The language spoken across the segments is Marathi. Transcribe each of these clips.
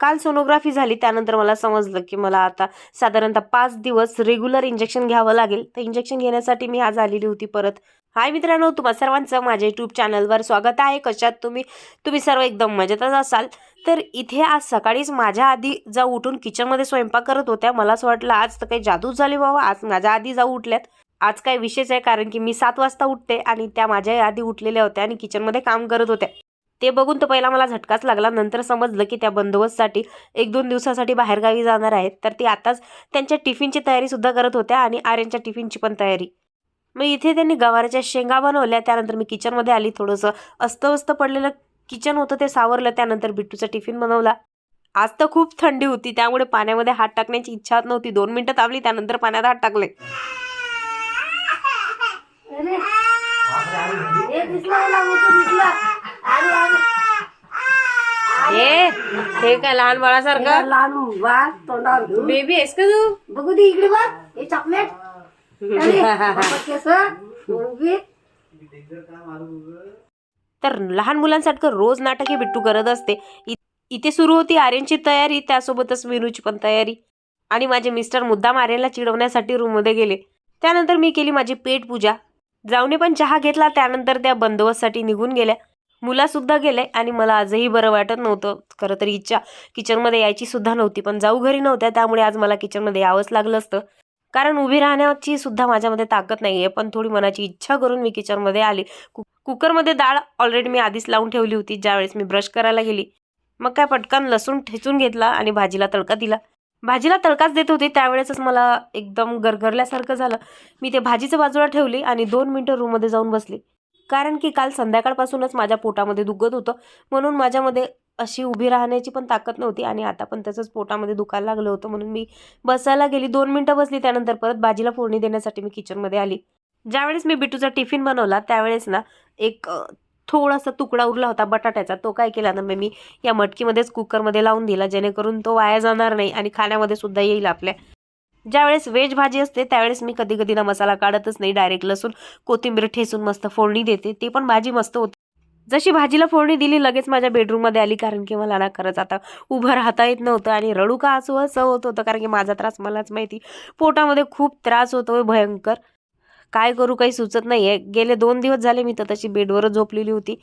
काल सोनोग्राफी झाली त्यानंतर मला समजलं की मला आता साधारणतः पाच दिवस रेग्युलर इंजेक्शन घ्यावं लागेल. तर इंजेक्शन घेण्यासाठी मी आज आलेली होती परत. हाय मित्रांनो तुम्हा सर्वांचं माझ्या यूट्यूब चॅनलवर स्वागत आहे. कशात तुम्ही? तुम्ही सर्व एकदम मजेतच असाल. तर इथे आज सकाळीच माझ्या आधी जाऊ उठून किचनमध्ये स्वयंपाक करत होत्या. मला असं वाटलं आज तर काही जादूच झाली बाबा. आज माझ्या आधी जाऊ उठल्यात. आज काय विशेष आहे कारण की मी सात वाजता उठते आणि त्या माझ्या आधी उठलेल्या होत्या आणि किचनमध्ये काम करत होत्या. ते बघून तर पहिला मला झटकाच लागला. नंतर समजलं की त्या बंदोबस्तसाठी एक दोन दिवसासाठी बाहेरगावी जाणार आहेत. तर ती आताच त्यांच्या टिफिनची तयारीसुद्धा करत होत्या आणि आर्यनच्या टिफिनची पण तयारी. मग इथे त्यांनी गवाराच्या शेंगा बनवल्या. त्यानंतर मी किचनमध्ये आली. थोडंसं अस्तव्यस्त पडलेलं किचन होतं ते सावरलं. त्यानंतर बिट्टूचा टिफिन बनवला. आज तर खूप थंडी होती. त्यामुळे पाण्यामध्ये हात टाकण्याची इच्छा नव्हती. दोन मिनिटं थांबली. त्यानंतर पाण्यात हात टाकले. हे हे काय लहान बाळासारखं? लहान बा तोंडावर घेऊन. बेबी आहेस का तू? बघू दे इकडे बघ हे चॉकलेट. तर लहान मुलांसारखं रोज नाटक हे बिट्टू करत असते. इथे सुरू होती आर्यनची तयारी त्यासोबतच मीनूची पण तयारी. आणि माझे मिस्टर मुद्दाम आर्यनला चिडवण्यासाठी रूममध्ये गेले. त्यानंतर मी केली माझी पेट पूजा. जाऊने पण चहा घेतला त्यानंतर त्या बंदोबस्तसाठी निघून गेल्या. मुलासुद्धा गेले आणि मला आजही बरं वाटत नव्हतं. खरं तर इच्छा किचनमध्ये यायची सुद्धा नव्हती पण जाऊ घरी नव्हत्या त्यामुळे आज मला किचनमध्ये यावंच लागलं असतं. कारण उभी राहण्याची सुद्धा माझ्यामध्ये ताकद नाही आहे पण थोडी मनाची इच्छा करून मी किचनमध्ये आली. कु कुकरमध्ये डाळ ऑलरेडी मी आधीच लावून ठेवली होती ज्यावेळेस मी ब्रश करायला गेली. मग काय पटकन लसूण ठेचून घेतला आणि भाजीला तडका दिला. भाजीला तडकाच देत होती त्यावेळेसच मला एकदम गरगरल्यासारखं झालं. मी ते भाजीचं बाजूला ठेवली आणि दोन मिनटं रूममध्ये जाऊन बसली. कारण की काल संध्याकाळपासूनच माझ्या पोटामध्ये दुखत होतं. म्हणून माझ्यामध्ये अशी उभी राहण्याची पण ताकद नव्हती आणि आता पण तसंच पोटामध्ये दुखायला लागलं होतं. म्हणून मी बसायला गेली. दोन मिनटं बसली. त्यानंतर परत भाजीला फोडणी देण्यासाठी मी किचनमध्ये आली. ज्यावेळेस मी बिटूचा टिफिन बनवला त्यावेळेस ना एक थोडासा तुकडा उरला होता बटाट्याचा. तो काय केला ना मी या मटकीमध्येच कुकरमध्ये लावून दिला जेणेकरून तो वाया जाणार नाही आणि खाण्यामध्ये सुद्धा येईल आपल्या. ज्यावेळेस व्हेज भाजी असते त्यावेळेस मी कधी कधी ना मसाला काढतच नाही. डायरेक्ट लसूण कोथिंबीर ठेसून मस्त फोडणी देते. ती पण भाजी मस्त होते. जशी भाजीला फोडणी दिली लगेच माझ्या बेडरूममध्ये आली. कारण की मला ना खरंच आता उभं राहता येत नव्हतं आणि रडू का असं असं होत होतं? कारण की माझा त्रास मलाच माहिती. पोटामध्ये खूप त्रास होतो भयंकर. काय करू काही सुचत नाही आहे गेले दोन दिवस झाले मी तर तशी बेडवरच झोपलेली होती.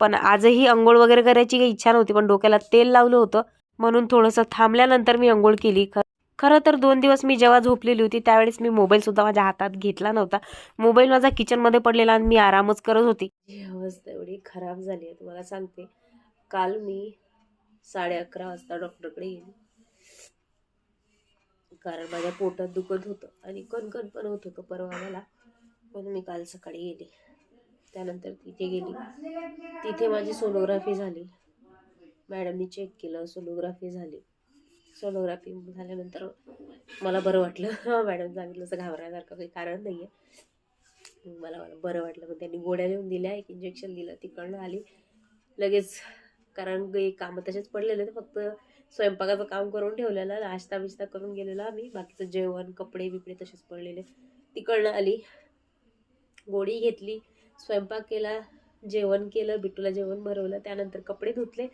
पण आजही अंघोळ वगैरे करायची काही इच्छा नव्हती. पण डोक्याला तेल लावलं होतं. म्हणून थोडंसं थांबल्यानंतर मी अंघोळ केली. खर खरं तर दोन दिवस मी जेव्हा झोपलेली होती त्यावेळेस मी मोबाईलसुद्धा माझ्या हातात घेतला नव्हता. मोबाईल माझा किचनमध्ये पडलेला आणि मी आरामच करत होती. ही अवस्था एवढी खराब झाली आहे तुम्हाला सांगते. काल मी साडे अकरा वाजता डॉक्टरकडे गेली. कारण माझ्या पोटात दुखत होतं आणि कणकण पण होत होतं परवा मला. म्हणून मी काल सकाळी गेली. त्यानंतर तिथे गेली. तिथे माझी सोनोग्राफी झाली. मॅडमनी चेक केलं सोनोग्राफी झाली. सोनोग्राफी झाल्यानंतर मला बरं वाटलं. मॅडम सांगितलं असं घाबरण्यासारखं काही कारण नाही आहे मला मला बरं वाटलं मग त्यांनी गोळ्या लिहून दिल्या एक इंजेक्शन दिलं तिकडनं आली. लगेच कारण काही कामं तसेच पडलेले ते फक्त स्वयंपाकाचं काम करून ठेवलेलं नाश्ता बिश्ता करून गेलेला आम्ही. बाकीचं जेवण कपडे बिपडे तसेच पडलेले. तिकडनं आली. गोळी घेतली स्वयंपाक केला जेवण केलं बिटूला जेवण भरवलं त्यानंतर कपडे धुतले.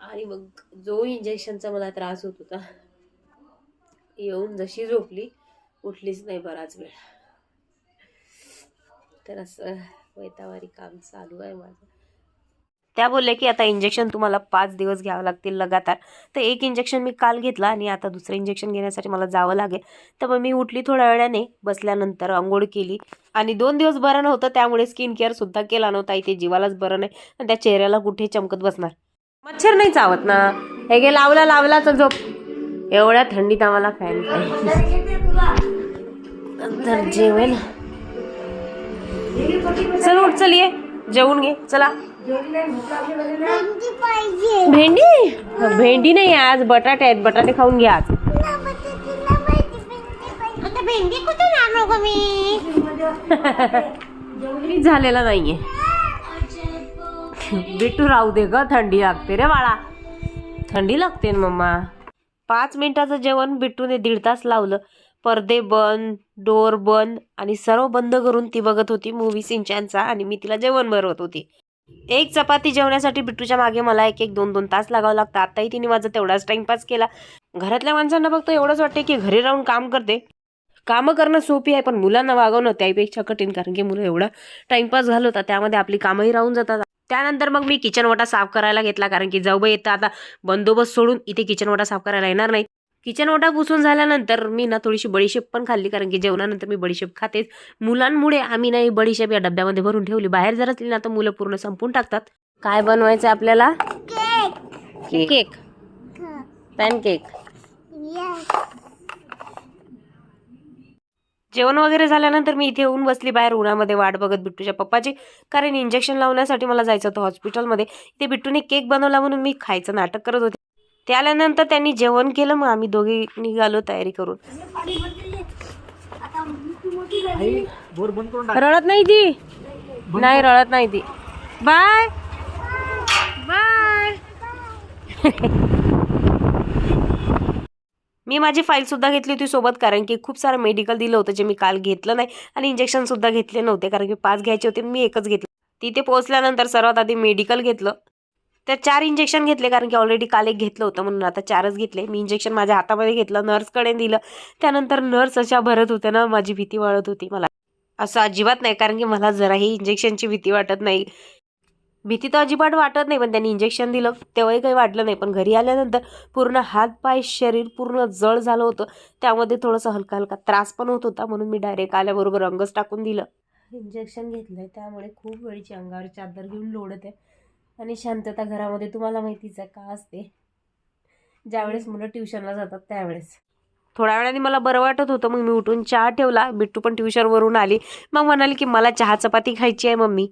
आणि मग जो इंजेक्शनचा मला त्रास होत होता येऊन जशी झोपली उठलीच नाही बराच वेळ. तर असं वैतावारी काम चालू आहे माझं. त्या बोलले की आता इंजेक्शन तुम्हाला पाच दिवस घ्यावं लागतील लगातार. तर एक इंजेक्शन मी काल घेतला आणि आता दुसरं इंजेक्शन घेण्यासाठी मला जावं लागेल. तर मग मी उठली थोड्या वेळाने बसल्यानंतर आंघोळ केली. आणि दोन दिवस बरं नव्हतं त्यामुळे स्किन केअरसुद्धा केला नव्हता. इथे जीवालाच बरं नाही. आणि त्या चेहऱ्याला कुठे चमकत बसणार? मच्छर नाही चावत ना. हे गे लावला लावला तर झोप. एवढ्या थंडीत आम्हाला फॅन नंतर जेवेल चल उठ चल ये. जेवून घे. चला. भेंडी? भेंडी नाही आज. बटाटे आहेत. बटाटे खाऊन घ्या आज. भेंडी मीच झालेला नाहीये. बिट्टू राहू दे ग थंडी लागते रे बाळा. थंडी लागते ना मम्मा. पाच मिनिटाचं जेवण बिट्टूने दीड तास लावलं. पडदे बंद डोर बंद आणि सर्व बंद करून ती बघत होती मूवी सिंचनचा आणि मी तिला जेवण भरवत होती. एक चपाती जेवण्यासाठी बिट्टूच्या मागे मला एक एक दोन दोन तास लागावं लागतं. आताही तिने माझा तेवढाच टाइमपास केला. घरातल्या माणसांना फक्त एवढंच वाटते की घरी राहून काम करते. कामं करणं सोपी आहे पण मुलांना वागवणं त्यापेक्षा कठीण कारण की मुलं एवढा टाइमपास घालवतात त्यामध्ये आपली कामंही राहून जातात. त्यानंतर मग मी किचन वाटा साफ करायला घेतला कारण की जाऊबाई येतं आता बंदोबस्त सोडून इथे किचन वाटा साफ करायला येणार नाही. किचन ओटा पुसून झाल्यानंतर मी ना थोडीशी बडीशेप पण खाल्ली कारण की जेवणानंतर मी बडीशेप खातेच. मुलांमुळे आम्ही नाही बडीशेप या डब्यामध्ये भरून ठेवली. बाहेर जर असली ना तर मुलं पूर्ण संपून टाकतात. काय बनवायचं आपल्याला? केक पॅनकेक जेवण वगैरे झाल्यानंतर मी इथे येऊन बसली बाहेर उन्हामध्ये वाट बघत बिट्टूच्या पप्पाची. कारण इंजेक्शन लावण्यासाठी मला जायचं होतं हॉस्पिटलमध्ये ते बिट्टूने केक बनवला म्हणून मी खायचं नाटक करत होते. ते आल्यानंतर त्यांनी जेवण केलं मग आम्ही दोघे निघालो तयारी करून. रडत नाही ती? नाही रडत नाही ती. बाय. बाय. मी माझी फाईलसुद्धा घेतली होती सोबत कारण की खूप सारं मेडिकल दिलं होतं जे मी काल घेतलं नाही आणि इंजेक्शनसुद्धा घेतले नव्हते कारण की पाच घ्यायचे होते मी एकच घेतलं. तिथे पोहोचल्यानंतर सर्वात आधी मेडिकल घेतलं. तर चार इंजेक्शन घेतले कारण की ऑलरेडी काल एक घेतलं होतं म्हणून आता चारच घेतले. मी इंजेक्शन माझ्या हातामध्ये घेतलं नर्सकडे दिलं. त्यानंतर नर्स अशा भरत होत्या ना माझी भीती वाढत होती मला. असं अजिबात नाही कारण की मला जराही इंजेक्शनची भीती वाटत नाही. भीती तर अजिबात वाटत नाही पण त्यांनी इंजेक्शन दिलं. तेव्हाही काही वाटलं नाही पण घरी आल्यानंतर पूर्ण हात पाय शरीर पूर्ण जळ झालं होतं. त्यामध्ये थोडंसं हलका हलका त्रास पण होत होता म्हणून मी डायरेक्ट आल्याबरोबर अंगच टाकून दिलं. इंजेक्शन घेतलंय त्यामुळे खूप वेळची अंगावर चादर घेऊन लोडत आहे. आणि शांतता घरामध्ये तुम्हाला माहितीच आहे का असते. ज्यावेळेस मुलं ट्युशनला जातात त्यावेळेस. थोड्या वेळाने मला बरं वाटत होतं मग मी उठून चहा ठेवला. बिट्टू पण ट्युशनवरून आली. मग म्हणाली की मला चहा चपाती खायची आहे मम्मी.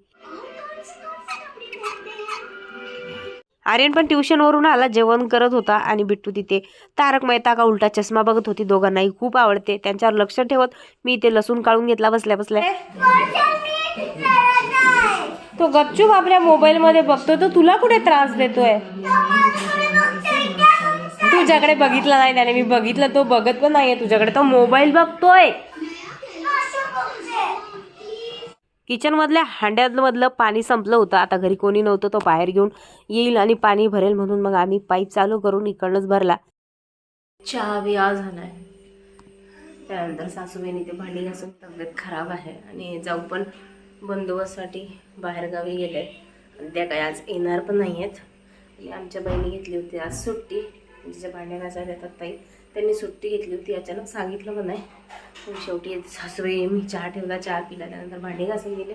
आर्यन पण ट्युशनवरून आला जेवण करत होता आणि बिट्टू तिथे. तारक मेहता का उलटा चष्मा बघत होती दोघांनाही खूप आवडते. त्यांच्यावर लक्ष ठेवत मी इथे लसूण काढून घेतला बसल्या बसल्या. तो गपचूप आपल्या मोबाईलमध्ये बघतो तर तुला कुठे त्रास देतोय? तुझ्याकडे बघितला नाही त्याने मी बघितलं तो बघत पण नाहीये तुझ्याकडे तो मोबाईल बघतोय. किचनमधल्या हांड्यांमधलं हांड्यामधलं पाणी संपलं होतं. आता घरी कोणी नव्हतं तो बाहेर घेऊन येईल आणि पाणी भरेल म्हणून मग आम्ही पाईप चालू करून इकडनंच भरला. चहा बिया झालाय त्यानंतर सासूबाईने ते भांडी घासून तब्येत खराब आहे आणि जाऊ पण बंदोबस्तसाठी बाहेरगावी गेले. आणि त्या काही आज येणार पण नाही आहेत आमच्या बहिणी घेतली होती आज सुट्टी. जिच्या भांड्या घासायला येतात ताई. त्यांनी सुट्टी घेतली होती अचानक सांगितलं पण नाही मग शेवटी सासूबाई मी चहा ठेवला चहा पिला त्यानंतर भांडे घासून गेले.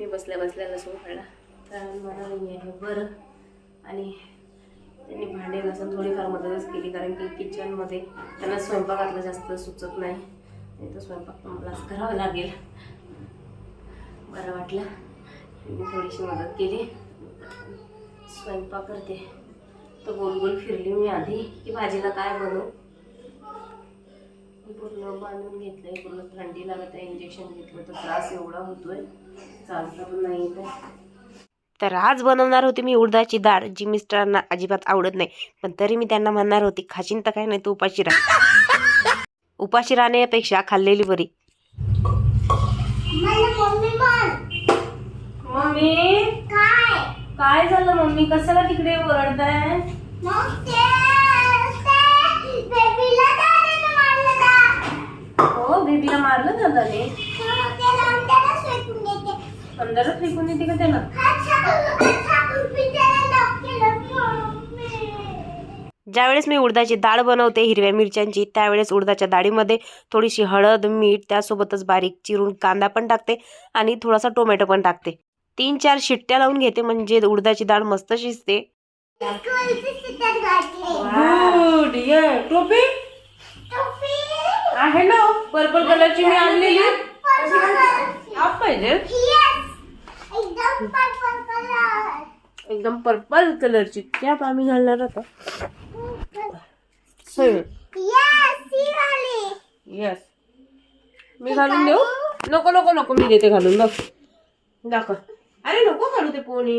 मी बसल्या बसल्या लसूण खाल्ला. तर मला नाही आहे बरं. आणि त्यांनी भांडे घासून थोडीफार मदतच केली कारण की किचनमध्ये त्यांना स्वयंपाकातलं जास्त सुचत नाही. नाही तर स्वयंपाक पण करावा लागेल. बरं वाटलं. मी थोडीशी मदत केली. स्वयंपाक करते. तर गोल गोल फिरली मी आधी. की भाजीला काय बनवू? पूर्ण बांधून घेतलंय पूर्ण थंडी लागत आहे इंजेक्शन घेतलं तर त्रास एवढा होतोय. चालता पण नाही आहे. तर आज बनवणार होती मी उडदाची डाळ जी मिस्टरांना अजिबात आवडत नाही. पण तरी मी त्यांना म्हणणार होती खाशीन तर काय नाही तू उपाशी राह. उपाशी राहण्यापेक्षा खाल्लेली बरी. मम्मी काय? काय झालं मम्मी? कशाला तिकडे ओरडताय मग ते ते बेबीला दादाने मारलं बेबीला मारलं दादाने अंदरच फेकून येते का त्याला? अच्छा अच्छा पिझ्झाला लॉक केलं मम्मी ज्यावेळेस मी उडदाची डाळ बनवते हिरव्या मिरच्यांची त्यावेळेस उडदाच्या डाळीमध्ये थोडीशी हळद मीठ त्यासोबतच बारीक चिरून कांदा पण टाकते आणि थोडासा टोमॅटो पण टाकते. तीन चार शिट्ट्या लावून घेते म्हणजे उडदाची डाळ मस्त शिजते. टोपी? आहे ना? पर्पल कलरची मी आणलेली. आप पाहिजे. एकदम पर्पल कलरची. कॅप आम्ही घालणार आता. येस मी घालून देऊ? नको नको नको. मी देते घालून. बघ. दाखव. अरे, नको घालू ते पोणी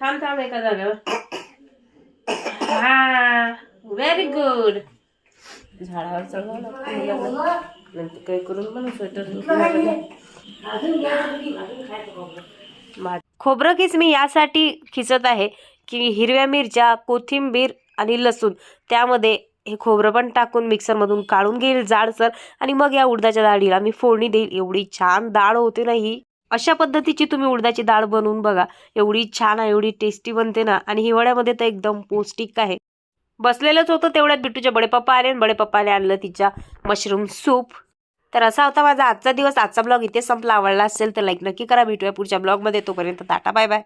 थांब थांब एका जागेवर. हा. व्हेरी गुड झाडावर चढवावं लागतं. नंतर काय करून मला स्वेटर खोबरं. मा- खोबरं किस मी यासाठी खिचत आहे की हिरव्या मिरच्या कोथिंबीर आणि लसूण त्यामध्ये हे खोबरं पण टाकून मिक्सरमधून काढून घेईल जाडसर आणि मग या उडदाच्या डाळीला मी फोडणी देईल. एवढी छान डाळ होते ना ही. अशा पद्धतीची तुम्ही उडदाची डाळ बनवून बघा. एवढी छान आहे एवढी टेस्टी बनते ना. आणि हिवाळ्यामध्ये तर एकदम पौष्टिक आहे. बसलेलंच होतं तेवढ्यात बिट्टूच्या बडे पप्पा आले आणि बडे पप्पाने आणलं तिच्या मशरूम सूप. तर असा होता माझा आजचा दिवस. आजचा ब्लॉग इथे संपला. आवडला असेल तर लाईक नक्की करा. भेटूया पुढच्या ब्लॉगमध्ये. तोपर्यंत टाटा बाय बाय